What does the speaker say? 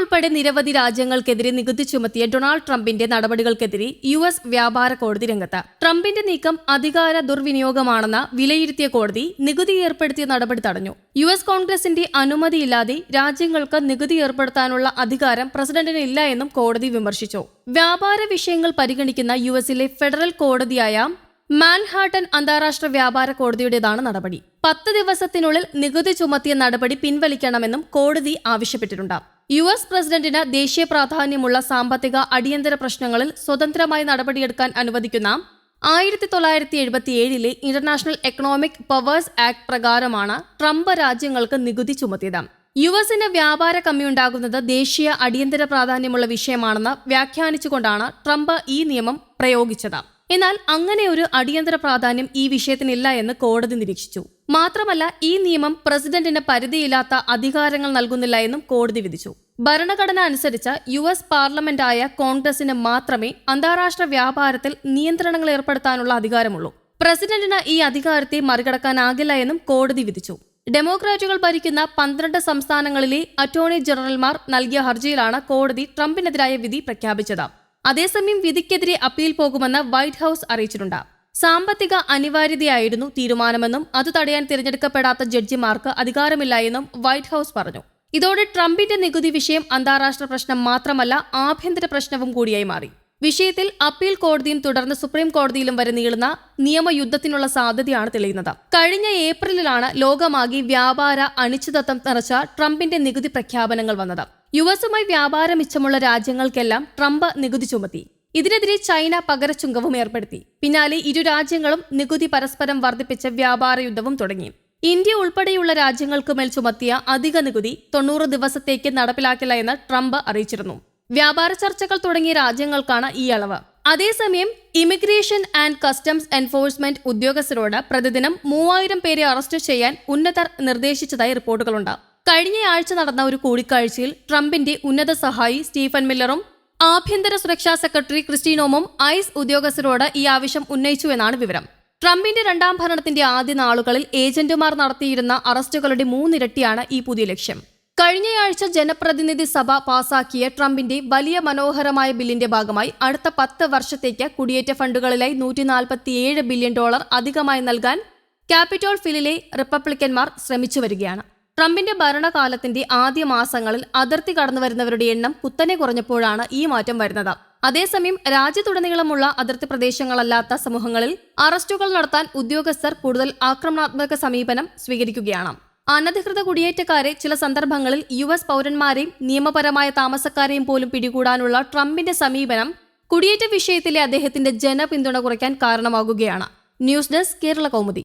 ഉൾപ്പെടെ നിരവധി രാജ്യങ്ങൾക്കെതിരെ നികുതി ചുമത്തിയ ഡൊണാൾഡ് ട്രംപിന്റെ നടപടികൾക്കെതിരെ യു എസ് വ്യാപാര കോടതി രംഗത്ത്. ട്രംപിന്റെ നീക്കം അധികാര ദുർവിനിയോഗമാണെന്ന് വിലയിരുത്തിയ കോടതി നികുതി ഏർപ്പെടുത്തിയ നടപടി തടഞ്ഞു. യു എസ് കോൺഗ്രസിന്റെ അനുമതിയില്ലാതെ രാജ്യങ്ങൾക്ക് നികുതി ഏർപ്പെടുത്താനുള്ള അധികാരം പ്രസിഡന്റിന് ഇല്ല എന്നും കോടതി വിമർശിച്ചു. വ്യാപാര വിഷയങ്ങൾ പരിഗണിക്കുന്ന യു എസിലെ ഫെഡറൽ കോടതിയായ മാൻഹാട്ടൻ അന്താരാഷ്ട്ര വ്യാപാര കോടതിയുടേതാണ് നടപടി. പത്ത് ദിവസത്തിനുള്ളിൽ നികുതി ചുമത്തിയ നടപടി പിൻവലിക്കണമെന്നും കോടതി ആവശ്യപ്പെട്ടിട്ടുണ്ട്. യു എസ് പ്രസിഡന്റിന് ദേശീയ പ്രാധാന്യമുള്ള സാമ്പത്തിക അടിയന്തര പ്രശ്നങ്ങളിൽ സ്വതന്ത്രമായി നടപടിയെടുക്കാൻ അനുവദിക്കുന്ന ആയിരത്തി തൊള്ളായിരത്തി എഴുപത്തിയേഴിലെ ഇന്റർനാഷണൽ എക്കണോമിക് പവേഴ്സ് ആക്ട് പ്രകാരമാണ് ട്രംപ് രാജ്യങ്ങൾക്ക് നികുതി ചുമത്തിയത്. യു എസിന് വ്യാപാര കമ്മിയുണ്ടാകുന്നത് ദേശീയ അടിയന്തര പ്രാധാന്യമുള്ള വിഷയമാണെന്ന് വ്യാഖ്യാനിച്ചുകൊണ്ടാണ് ട്രംപ് ഈ നിയമം പ്രയോഗിച്ചത്. എന്നാൽ അങ്ങനെ ഒരു അടിയന്തര പ്രാധാന്യം ഈ വിഷയത്തിനില്ല എന്ന് കോടതി നിരീക്ഷിച്ചു. മാത്രമല്ല ഈ നിയമം പ്രസിഡന്റിന് പരിധിയില്ലാത്ത അധികാരങ്ങൾ നൽകുന്നില്ല എന്നും കോടതി വിധിച്ചു. ഭരണഘടന അനുസരിച്ച് യു എസ് പാർലമെന്റായ കോൺഗ്രസിന് മാത്രമേ അന്താരാഷ്ട്ര വ്യാപാരത്തിൽ നിയന്ത്രണങ്ങൾ ഏർപ്പെടുത്താനുള്ള അധികാരമുള്ളൂ. പ്രസിഡന്റിന് ഈ അധികാരത്തെ മറികടക്കാനാകില്ല എന്നും കോടതി വിധിച്ചു. ഡെമോക്രാറ്റുകൾ ഭരിക്കുന്ന പന്ത്രണ്ട് സംസ്ഥാനങ്ങളിലെ അറ്റോർണി ജനറൽമാർ നൽകിയ ഹർജിയിലാണ് കോടതി ട്രംപിനെതിരായ വിധി പ്രഖ്യാപിച്ചത്. അതേസമയം വിധിക്കെതിരെ അപ്പീൽ പോകുമെന്ന് വൈറ്റ് ഹൌസ് അറിയിച്ചിട്ടുണ്ട്. സാമ്പത്തിക അനിവാര്യതയായിരുന്നു തീരുമാനമെന്നും അത് തടയാൻ തിരഞ്ഞെടുക്കപ്പെടാത്ത ജഡ്ജിമാർക്ക് അധികാരമില്ല എന്നും വൈറ്റ് ഹൌസ് പറഞ്ഞു. ഇതോടെ ട്രംപിന്റെ നികുതി വിഷയം അന്താരാഷ്ട്ര പ്രശ്നം മാത്രമല്ല ആഭ്യന്തര പ്രശ്നവും കൂടിയായി മാറി. വിഷയത്തിൽ അപ്പീൽ കോടതിയും തുടർന്ന് സുപ്രീം കോടതിയിലും വരെ നീളുന്ന നിയമയുദ്ധത്തിനുള്ള സാധ്യതയാണ് തെളിയുന്നത്. കഴിഞ്ഞ ഏപ്രിലിലാണ് ലോകമാകെ വ്യാപാര അനിശ്ചിതത്വം നിറച്ച ട്രംപിന്റെ നികുതി പ്രഖ്യാപനങ്ങൾ വന്നത്. യു എസുമായി വ്യാപാര മിച്ചമുള്ള രാജ്യങ്ങൾക്കെല്ലാം ട്രംപ് നികുതി ചുമത്തി. ഇതിനെതിരെ ചൈന പകരച്ചുങ്കവും ഏർപ്പെടുത്തി. പിന്നാലെ ഇരു രാജ്യങ്ങളും നികുതി പരസ്പരം വർദ്ധിപ്പിച്ച വ്യാപാര യുദ്ധവും തുടങ്ങി. ഇന്ത്യ ഉൾപ്പെടെയുള്ള രാജ്യങ്ങൾക്ക് മേൽ ചുമത്തിയ അധിക നികുതി തൊണ്ണൂറ് ദിവസത്തേക്ക് നടപ്പിലാക്കില്ല എന്ന് ട്രംപ് അറിയിച്ചിരുന്നു. വ്യാപാര ചർച്ചകൾ തുടങ്ങിയ രാജ്യങ്ങൾക്കാണ് ഈ അളവ്. അതേസമയം ഇമിഗ്രേഷൻ ആൻഡ് കസ്റ്റംസ് എൻഫോഴ്സ്മെന്റ് ഉദ്യോഗസ്ഥരോട് പ്രതിദിനം മൂവായിരം പേരെ അറസ്റ്റ് ചെയ്യാൻ ഉന്നതർ നിർദ്ദേശിച്ചതായി റിപ്പോർട്ടുകളുണ്ട്. കഴിഞ്ഞയാഴ്ച നടന്ന ഒരു കൂടിക്കാഴ്ചയിൽ ട്രംപിന്റെ ഉന്നത സഹായി സ്റ്റീഫൻ മില്ലറും ആഭ്യന്തര സുരക്ഷാ സെക്രട്ടറി ക്രിസ്റ്റീനോമും ഐസ് ഉദ്യോഗസ്ഥരോട് ഈ ആവശ്യം ഉന്നയിച്ചുവെന്നാണ് വിവരം. ട്രംപിന്റെ രണ്ടാം ഭരണത്തിന്റെ ആദ്യ നാളുകളിൽ ഏജന്റുമാർ നടത്തിയിരുന്ന അറസ്റ്റുകളുടെ മൂന്നിരട്ടിയാണ് ഈ പുതിയ ലക്ഷ്യം. കഴിഞ്ഞയാഴ്ച ജനപ്രതിനിധി സഭ പാസാക്കിയ ട്രംപിന്റെ വലിയ മനോഹരമായ ബില്ലിന്റെ ഭാഗമായി അടുത്ത പത്ത് വർഷത്തേക്ക് കുടിയേറ്റ ഫണ്ടുകളിലായി നൂറ്റി നാൽപ്പത്തിയേഴ് ബില്യൺ ഡോളർ അധികമായി നൽകാൻ ക്യാപിറ്റോൾ ഫിലിലെ റിപ്പബ്ലിക്കന്മാർ ശ്രമിച്ചു വരികയാണ് ട്രംപിന്റെ ഭരണകാലത്തിന്റെ ആദ്യ മാസങ്ങളിൽ അതിർത്തി കടന്നുവരുന്നവരുടെ എണ്ണം കുത്തനെ കുറഞ്ഞപ്പോഴാണ് ഈ മാറ്റം വരുന്നത്. അതേസമയം രാജ്യത്തുടനീളമുള്ള അതിർത്തി പ്രദേശങ്ങളല്ലാത്ത സമൂഹങ്ങളിൽ അറസ്റ്റുകൾ നടത്താൻ ഉദ്യോഗസ്ഥർ കൂടുതൽ ആക്രമണാത്മക സമീപനം സ്വീകരിക്കുകയാണ്. അനധികൃത കുടിയേറ്റക്കാരെ ചില സന്ദർഭങ്ങളിൽ യു എസ് പൗരന്മാരെയും നിയമപരമായ താമസക്കാരെയും പോലും പിടികൂടാനുള്ള ട്രംപിന്റെ സമീപനം കുടിയേറ്റ വിഷയത്തിലെ അദ്ദേഹത്തിന്റെ ജനപിന്തുണ കുറയ്ക്കാൻ കാരണമാകുകയാണ്. News desk Kerala Kaumudi.